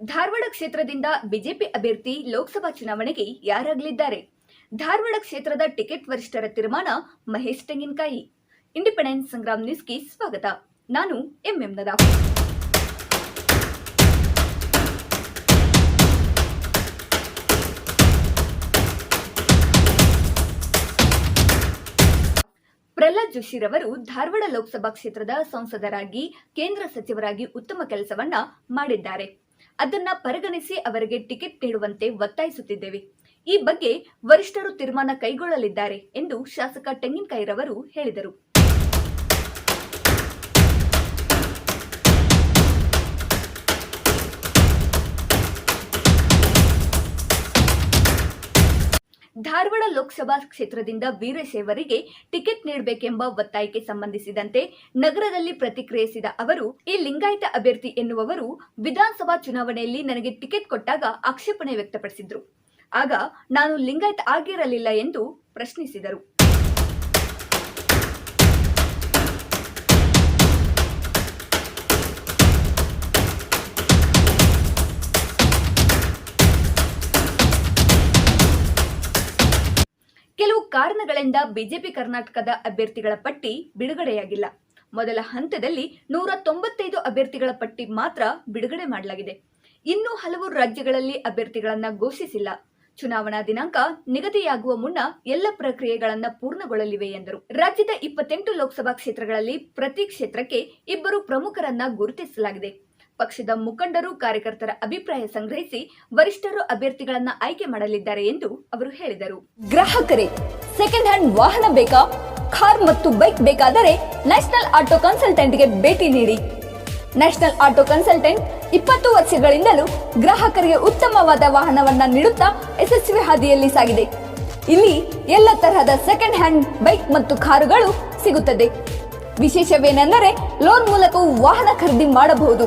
ಧಾರವಾಡ ಕ್ಷೇತ್ರದಿಂದ ಬಿಜೆಪಿ ಅಭ್ಯರ್ಥಿ ಲೋಕಸಭಾ ಚುನಾವಣೆಗೆ ಯಾರಾಗಲಿದ್ದಾರೆ? ಧಾರವಾಡ ಕ್ಷೇತ್ರದ ಟಿಕೆಟ್ ವರಿಷ್ಠರ ತೀರ್ಮಾನ ಮಹೇಶ್ ತೆಂಗಿನಕಾಯಿ. ಇಂಡಿಪೆಂಡೆನ್ಸ್ ಸಂಗ್ರಾಮ್ ನ್ಯೂಸ್ಗೆ ಸ್ವಾಗತ. ನಾನು ಎಂಎಂ ನದಾ ಪ್ರಹ್ಲಾದ್ ಜೋಶಿರವರು ಧಾರವಾಡ ಲೋಕಸಭಾ ಕ್ಷೇತ್ರದ ಸಂಸದರಾಗಿ, ಕೇಂದ್ರ ಸಚಿವರಾಗಿ ಉತ್ತಮ ಕೆಲಸವನ್ನ ಮಾಡಿದ್ದಾರೆ. ಅದನ್ನ ಪರಿಗಣಿಸಿ ಅವರಿಗೆ ಟಿಕೆಟ್ ನೀಡುವಂತೆ ಒತ್ತಾಯಿಸುತ್ತಿದ್ದೇವೆ. ಈ ಬಗ್ಗೆ ವರಿಷ್ಠರು ತೀರ್ಮಾನ ಕೈಗೊಳ್ಳಲಿದ್ದಾರೆ ಎಂದು ಶಾಸಕ ತೆಂಗಿನಕಾಯಿರವರು ಹೇಳಿದರು. ಧಾರವಾಡ ಲೋಕಸಭಾ ಕ್ಷೇತ್ರದಿಂದ ವೀರಶೈವರಿಗೆ ಟಿಕೆಟ್ ನೀಡಬೇಕೆಂಬ ಒತ್ತಾಯಕ್ಕೆ ಸಂಬಂಧಿಸಿದಂತೆ ನಗರದಲ್ಲಿ ಪ್ರತಿಕ್ರಿಯಿಸಿದ ಅವರು, ಈ ಲಿಂಗಾಯತ ಅಭ್ಯರ್ಥಿ ಎನ್ನುವವರು ವಿಧಾನಸಭಾ ಚುನಾವಣೆಯಲ್ಲಿ ನನಗೆ ಟಿಕೆಟ್ ಕೊಟ್ಟಾಗ ಆಕ್ಷೇಪಣೆ ವ್ಯಕ್ತಪಡಿಸಿದ್ರು. ಆಗ ನಾನು ಲಿಂಗಾಯತ ಆಗಿರಲಿಲ್ಲ ಎಂದು ಪ್ರಶ್ನಿಸಿದರು. ಕಾರಣಗಳಿಂದ ಬಿಜೆಪಿ ಕರ್ನಾಟಕದ ಅಭ್ಯರ್ಥಿಗಳ ಪಟ್ಟಿ ಬಿಡುಗಡೆಯಾಗಿಲ್ಲ. ಮೊದಲ ಹಂತದಲ್ಲಿ ನೂರ ತೊಂಬತ್ತೈದು ಅಭ್ಯರ್ಥಿಗಳ ಪಟ್ಟಿ ಮಾತ್ರ ಬಿಡುಗಡೆ ಮಾಡಲಾಗಿದೆ. ಇನ್ನೂ ಹಲವು ರಾಜ್ಯಗಳಲ್ಲಿ ಅಭ್ಯರ್ಥಿಗಳನ್ನ ಘೋಷಿಸಿಲ್ಲ. ಚುನಾವಣಾ ದಿನಾಂಕ ನಿಗದಿಯಾಗುವ ಮುನ್ನ ಎಲ್ಲ ಪ್ರಕ್ರಿಯೆಗಳನ್ನ ಪೂರ್ಣಗೊಳ್ಳಲಿವೆ ಎಂದರು. ರಾಜ್ಯದ ಇಪ್ಪತ್ತೆಂಟು ಲೋಕಸಭಾ ಕ್ಷೇತ್ರಗಳಲ್ಲಿ ಪ್ರತಿ ಕ್ಷೇತ್ರಕ್ಕೆ ಇಬ್ಬರು ಪ್ರಮುಖರನ್ನ ಗುರುತಿಸಲಾಗಿದೆ. ಪಕ್ಷದ ಮುಖಂಡರು, ಕಾರ್ಯಕರ್ತರ ಅಭಿಪ್ರಾಯ ಸಂಗ್ರಹಿಸಿ ವರಿಷ್ಠರು ಅಭ್ಯರ್ಥಿಗಳನ್ನು ಆಯ್ಕೆ ಮಾಡಲಿದ್ದಾರೆ ಎಂದು ಅವರು ಹೇಳಿದರು. ಗ್ರಾಹಕರೇ ಸೆಕೆಂಡ್ ಹ್ಯಾಂಡ್ ವಾಹನ ಬೇಕಾ? ಕಾರ್ ಮತ್ತು ಬೈಕ್ ಬೇಕಾದರೆ ನ್ಯಾಷನಲ್ ಆಟೋ ಕನ್ಸಲ್ಟೆಂಟ್ಗೆ ಭೇಟಿ ನೀಡಿ. ನ್ಯಾಷನಲ್ ಆಟೋ ಕನ್ಸಲ್ಟೆಂಟ್ ಇಪ್ಪತ್ತು ವರ್ಷಗಳಿಂದಲೂ ಗ್ರಾಹಕರಿಗೆ ಉತ್ತಮವಾದ ವಾಹನವನ್ನ ನೀಡುತ್ತಾ ಯಶಸ್ವಿ ಹಾದಿಯಲ್ಲಿ ಸಾಗಿದೆ. ಇಲ್ಲಿ ಎಲ್ಲ ತರಹದ ಸೆಕೆಂಡ್ ಹ್ಯಾಂಡ್ ಬೈಕ್ ಮತ್ತು ಕಾರುಗಳು ಸಿಗುತ್ತದೆ. ವಿಶೇಷವೇನೆಂದರೆ ಲೋನ್ ಮೂಲಕವೂ ವಾಹನ ಖರೀದಿ ಮಾಡಬಹುದು.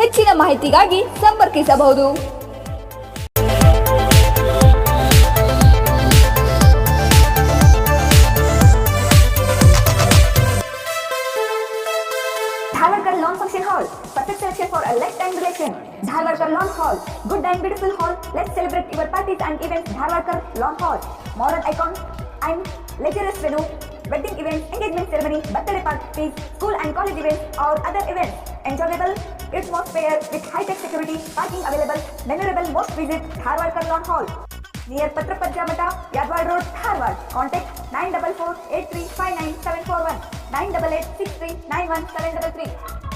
ಹೆಚ್ಚಿನ ಮಾಹಿತಿಗಾಗಿ ಸಂಪರ್ಕಿಸಬಹುದು Dharwarkar Lawn Function Hall. Perfect selection for a lifetime relation. Dharwarkar Lawn Hall. Good and beautiful hall. Let's celebrate your parties and events. Dharwarkar Lawn Hall. Modern icon and luxurious venue. Wedding events, engagement ceremony, birthday parties, school and college events or other events. Enjoyable atmosphere with high-tech security, parking available, memorable most visit Dharwad Kurlan Hall. Near Patrapajamata, Yadwad Road, Dharwad. Contact 944 8359741 988 6391733.